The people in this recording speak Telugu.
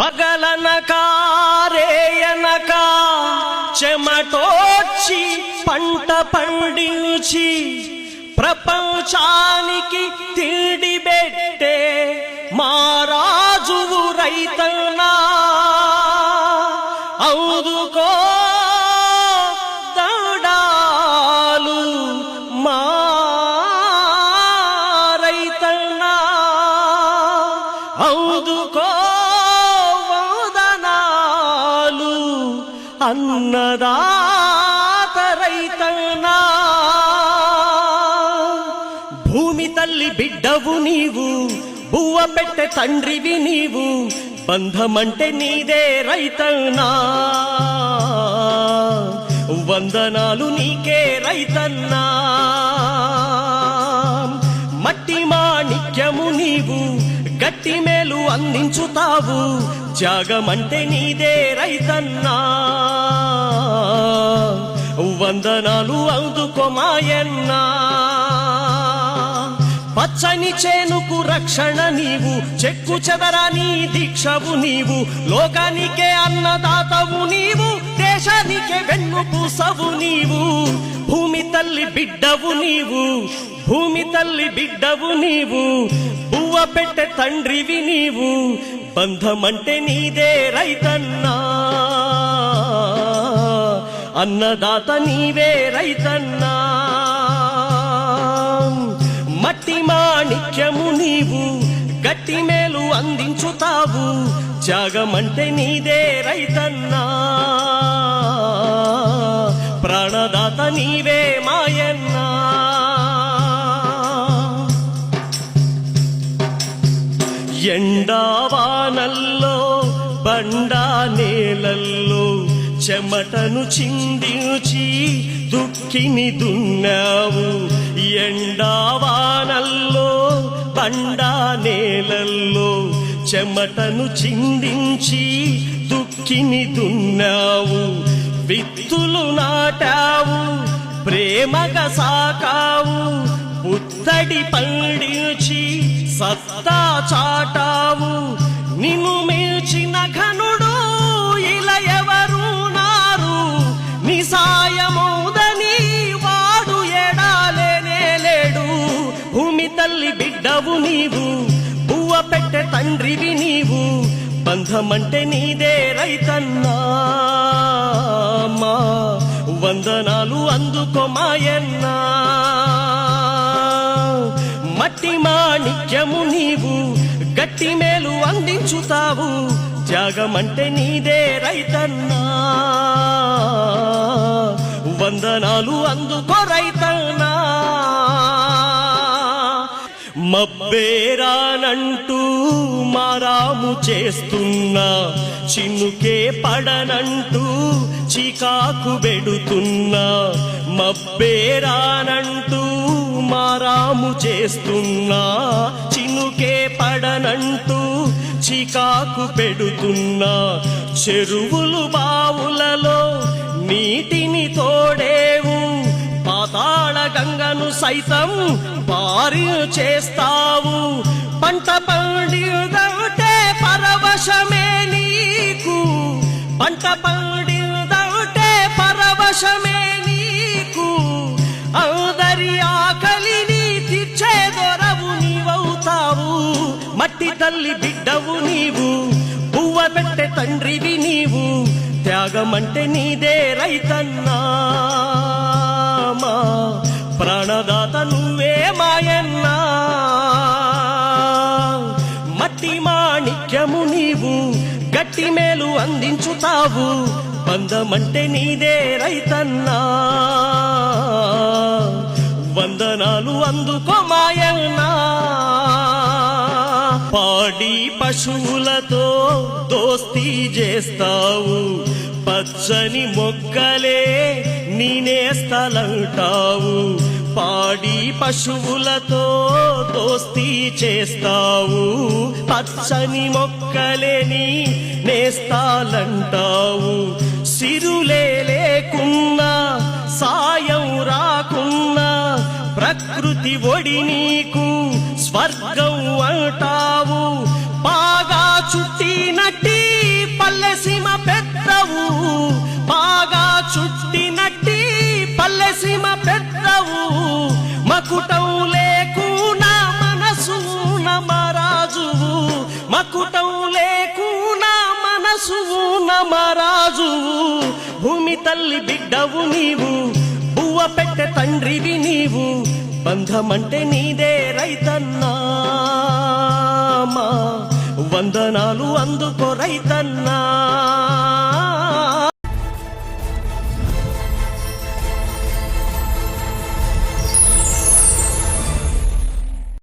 పగలనక రేయనక చెమటోచి పంట పండించి ప్రపంచానికి తిండి అన్నదాత రైతన్నా భూమి తల్లి బిడ్డవు నీవు బువ్వ పెట్టె తండ్రివి నీవు బంధమంటే నీదే రైతన్నా. వందనాలు నీకే రైతన్నా. అందించుతావు. త్యాగమంటే నీదే రైతన్నా. వందనాలు అందుకోమాయన్నా పచ్చని చేనుకు రక్షణ నీవు చెక్కు చెదరాని దీక్షవు నీవు లోకానికే అన్నదాతవు నీవు దేశానికే వెన్నుపూసవు నీవు. భూమి తల్లి బిడ్డవు నీవు భూమి తల్లి బిడ్డవు నీవు బువ్వ పెట్టె తండ్రివి నీవు బంధమంటే నీదే రైతన్నా. అన్నదాత నీవే రైతన్నా. మట్టి మాణిక్యము నీవు గట్టి మేలు అందించుతావు త్యాగమంటే నీదే రైతన్నా. ప్రాణదాత నీవే ఎండావానల్లో బండా నేలల్లో చెమటను చిందించి దుఃఖిని దున్నావు. ఎండావానల్లో బండా నేలల్లో చెమటను చిందించి దుఃఖిని దున్నావు. విత్తులు నాటావు ప్రేమగా సాకావు. పుత్తడి పండించి సత్తా చాటావు. నిన్ను మిల్చిన ఘనుడు ఇలా ఎవరు నారు? నీ సాయమౌదని వాడు ఎడాలేనే లేడు. భూమి తల్లి బిడ్డవు నీవు. పువ్వ పెట్టె తండ్రివి నీవు. బంధమంటే నీదే రైతన్నా మా వందనాలు అందుకోమాయన్నా మట్టి మాణిక్యము నీవు గట్టి మేలు అందించుతావు. త్యాగమంటే నీదే రైతన్నా. వందనాలు అందుకో రైతన్నా. మబ్బేరానంటూ మారాము చేస్తున్నా చిన్నుకే పడనంటూ చికాకు పెడుతున్నా మబ్బేరానంటూ మారాము చేస్తున్నా చినుకే పడనంటూ చికాకు పెడుతున్నా. చెరువులు బావులలో నీటిని తోడేవు పాతాళ గంగను సైతం పారి చేస్తావు. పంట పండిదంటే పరవశమే నీకు పంట పండిదంటే పరవశమే అట్టి తల్లి బిడ్డవు నీవు. పువ్వ పెట్టె తండ్రివి నీవు. త్యాగమంటే నీదే రైతన్నా మా ప్రాణదాత నువ్వే మాయన్నా. మట్టి మాణిక్యము నీవు. గట్టి మేలు అందించుతావు. బంధమంటే నీదే రైతన్నా. వందనాలు అందుకో మాయన్నా. పాడి పశువులతో దోస్తీ చేస్తావు. పచ్చని మొక్కలే నేనే స్థలంటావు. పాడి పశువులతో దోస్తీ చేస్తావు. పచ్చని మొక్కలేని నేస్తాలంటావు సిరులే లేకున్నా సాయం రాకున్నా ప్రకృతి ఒడి నీకు స్వర్గం అంటావు బాగా పల్లె పల్లెసీమ పెద్దవు. బాగా చుట్టి నట్టి పల్లెసీమ పెద్దవు. మకుటం లేకున్నా మనసున మరాజువు మకుటం లేకున్నా మనసు మరాజువు భూమి తల్లి బిడ్డవు నీవు. బువ్వ పెట్టె తండ్రివి నీవు. బంధమంటే నీదే రైతన్నా. వందనాలు అందుకో రైతన్నా.